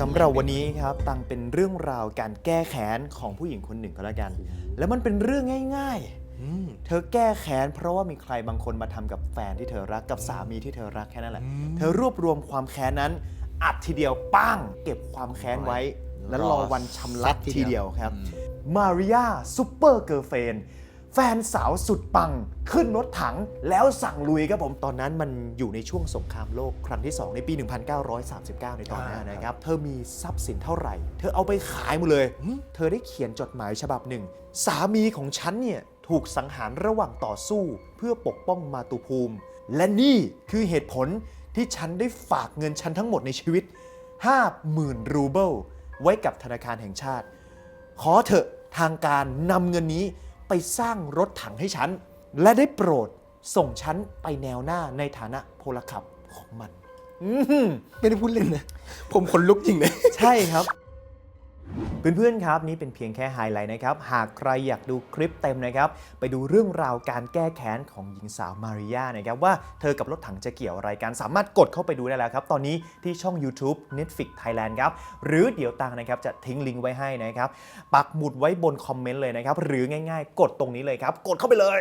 สำหรับวันนี้ครับตังเป็นเรื่องราวการแก้แค้นของผู้หญิงคนหนึ่งก็แล้วกัน แล้วมันเป็นเรื่องง่ายอืมๆเธอแก้แค้นเพราะว่ามีใครบางคนมาทำกับแฟนที่เธอรักกับสามีที่เธอรักแค่นั้นแหละอืมเธอรวบรวมความแค้นนั้นอัดทีเดียวป้างเก็บความแค้นไว้ แล้วรอวันชำระทีเดียวครับมาริยาซูเปอร์เกิร์ลเฟน แฟนสาวสุดปังขึ้นรถถังแล้วสั่งลุยครับผม ตอนนั้นมันอยู่ในช่วงสงครามโลกครั้งที่ 2 ในปี 1939 ในตอนนั้นอ่านะครับ เธอมีทรัพย์สินเท่าไหร่ เธอเอาไปขายหมดเลย เธอได้เขียนจดหมายฉบับหนึ่ง สามีของฉันเนี่ยถูกสังหารระหว่างต่อสู้ เพื่อปกป้องมาตุภูมิ และนี่คือเหตุผลที่ฉันได้ฝากเงินฉันทั้งหมดในชีวิต 50,000 รูเบิลไว้กับธนาคารแห่งชาติ ขอเถอะทางการนำเงินนี้ ไปสร้างรถถังให้ฉัน และได้โปรดส่งฉันไปแนวหน้าในฐานะพลขับของมัน อื้อหือไม่ได้พูดเล่นนะ ผมขนลุกจริงเลย ใช่ครับ เพื่อนๆครับนี่เป็นเพียงแค่ไฮไลท์นะครับ หากใครอยากดูคลิปเต็มนะครับ ไปดูเรื่องราวการแก้แค้นของหญิงสาวมาริยานะครับ ว่าเธอกับรถถังจะเกี่ยวอะไรกันสามารถกดเข้าไปดูได้แล้วครับ ตอนนี้ที่ช่อง YouTube Netflix Thailand ครับ หรือเดี๋ยวตังนะครับจะทิ้งลิงก์ไว้ให้นะครับ ปักหมุดไว้บนคอมเมนต์เลยนะครับ หรือง่ายๆ กดตรงนี้เลยครับ กดเข้าไปเลย